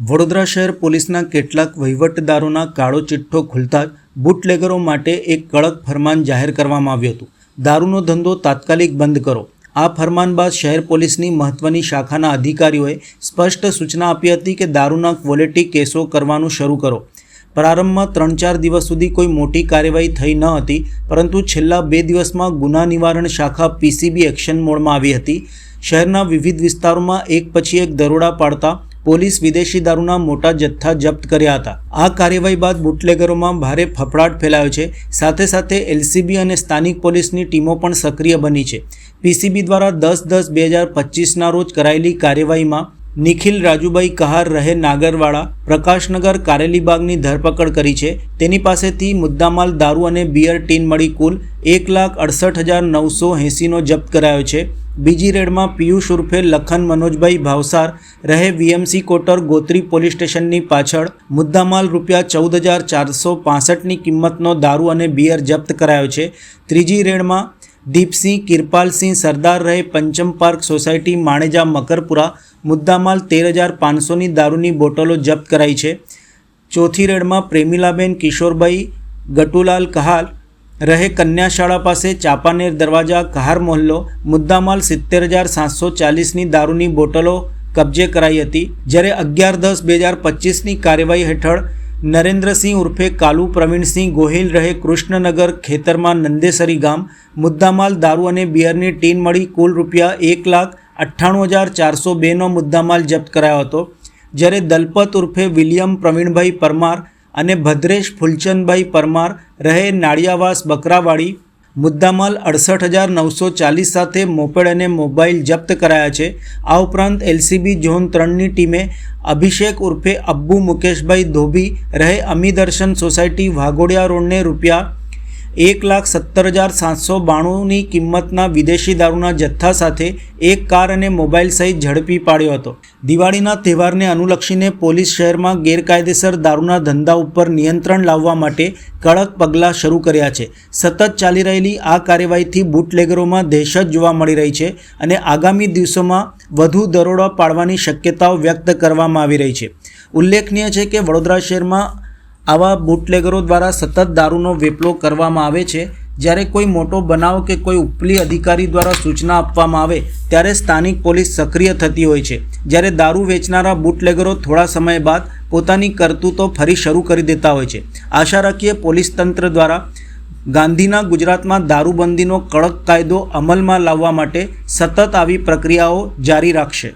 વડોદરા શહેર પોલીસના કેટલાક વહીવટદારોના કાળો ચિઠ્ઠો ખુલતા બુટલેગરો માટે એક કડક ફરમાન જાહેર કરવામાં આવ્યું હતું. દારૂનો ધંધો તાત્કાલિક બંધ કરો. આ ફરમાન બાદ શહેર પોલીસની મહત્વની શાખાના અધિકારીઓએ સ્પષ્ટ સૂચના આપી હતી કે દારૂના ક્વોલિટી કેસો કરવાનું શરૂ કરો. પ્રારંભમાં ત્રણ ચાર દિવસ સુધી કોઈ મોટી કાર્યવાહી થઈ ન હતી, પરંતુ છેલ્લા બે દિવસમાં ગુના નિવારણ શાખા પીસીબી એક્શન મોડમાં આવી હતી. શહેરના વિવિધ વિસ્તારોમાં એક પછી એક દરોડા પાડતા પોલીસ વિદેશી દારૂના મોટા જથ્થા જપ્ત કર્યા હતા. આ કાર્યવાહી બાદ બુટલેગરોમાં ભારે ફફડાટ ફેલાયો છે. સાથે સાથે એલસીબી અને સ્થાનિક પોલીસની ટીમો પણ સક્રિય બની છે. પીસીબી દ્વારા દસ દસ બે હજાર પચીસના રોજ કરાયેલી કાર્યવાહીમાં નિખિલ રાજુભાઈ કહાર રહે નાગરવાડા. પ્રકાશનગર કારેલીબાગની ધરપકડ કરી છે. તેની પાસેથી મુદ્દામાલ, દારૂ અને બિયર ટીન મળી કુલ એક લાખ અડસઠ હજાર નવસો એંસીનો જપ્ત કરાયો છે. બીજી રેડમાં પિયુષ ઉર્ફે લખન મનોજભાઈ ભાવસાર રહે વીએમસી કોટર ગોત્રી પોલીસ સ્ટેશનની પાછળ. મુદ્દામાલ રૂપિયા ચૌદ હજાર ચારસો પાસઠની કિંમતનો દારૂ અને બિયર જપ્ત કરાયો છે. ત્રીજી રેડમાં દીપસિંહ, કિરપાલસિંહ, સરદાર રહે પંચમ પાર્ક સોસાયટી, માણેજા, મકરપુરા મુદ્દામાલ તેર હજાર પાંચસોની દારૂની બોટલો જપ્ત કરાઈ છે. ચોથી રેડમાં પ્રેમિલાબેન કિશોરભાઈ ગટુલાલ કહાલ રહે કન્યાશાળા પાસે ચાપાનેર દરવાજા, કહાર મોહલ્લો, મુદ્દામાલ સિત્તેર હજાર સાતસો ચાલીસની દારૂની બોટલો કબજે કરાઈ હતી. જ્યારે અગિયાર દસ બે હજાર પચીસની કાર્યવાહી હેઠળ નરેન્દ્રસિંહ ઉર્ફે કાલુ પ્રવીણસિંહ ગોહિલ રહે કૃષ્ણનગર ખેતરમાં નંદેસરી ગામ. મુદ્દામાલ દારૂ અને બિયરની ટીન મળી કુલ રૂપિયા એક લાખ અઠ્ઠાણું હજાર ચારસો બેનો મુદ્દામાલ જપ્ત કરાયો હતો. જ્યારે દલપત ઉર્ફે વિલિયમ પ્રવીણભાઈ પરમાર અને ભદ્રેશ ફૂલચંદભાઈ પરમાર રહે નાળિયાવાસ બકરાવાડી મુદ્દામાલ અડસઠ હજાર નવસો ચાલીસ સાથે મોપેડ અને મોબાઈલ જપ્ત કરાયા છે. આ ઉપરાંત એલસીબી ઝોન ત્રણની ટીમે અભિષેક ઉર્ફે અબ્બુ મુકેશભાઈ ધોબી રહે અમીદર્શન સોસાયટી વાઘોડિયા રોડને રૂપિયા એક લાખ સત્તર હજાર સાતસો બાણુંની કિંમતના વિદેશી દારૂના જથ્થા સાથે એક કાર અને મોબાઈલ સહિત ઝડપી પાડ્યો હતો. દિવાળીના તહેવારને અનુલક્ષીને પોલીસ શહેરમાં ગેરકાયદેસર દારૂના ધંધા ઉપર નિયંત્રણ લાવવા માટે કડક પગલાં શરૂ કર્યા છે. સતત ચાલી રહેલી આ કાર્યવાહીથી બુટલેગરોમાં દહેશત જોવા મળી રહી છે અને આગામી દિવસોમાં વધુ દરોડા પાડવાની શક્યતાઓ વ્યક્ત કરવામાં આવી રહી છે. ઉલ્લેખનીય છે કે વડોદરા શહેરમાં આવા બુટલેગરો દ્વારા સતત દારૂનો વેપલો કરવામાં આવે છે. જ્યારે કોઈ મોટો બનાવ કે કોઈ ઉપલી અધિકારી દ્વારા સૂચના આપવામાં આવે, ત્યારે સ્થાનિક પોલીસ સક્રિય થતી હોય છે. જ્યારે દારૂ વેચનારા બુટલેગરો થોડા સમય બાદ પોતાની કરતૂતો ફરી શરૂ કરી દેતા હોય છે. આશા રાખીએ પોલીસ તંત્ર દ્વારા ગાંધીના ગુજરાતમાં દારૂબંધીનો કડક કાયદો અમલમાં લાવવા માટે સતત આવી પ્રક્રિયાઓ જારી રાખશે.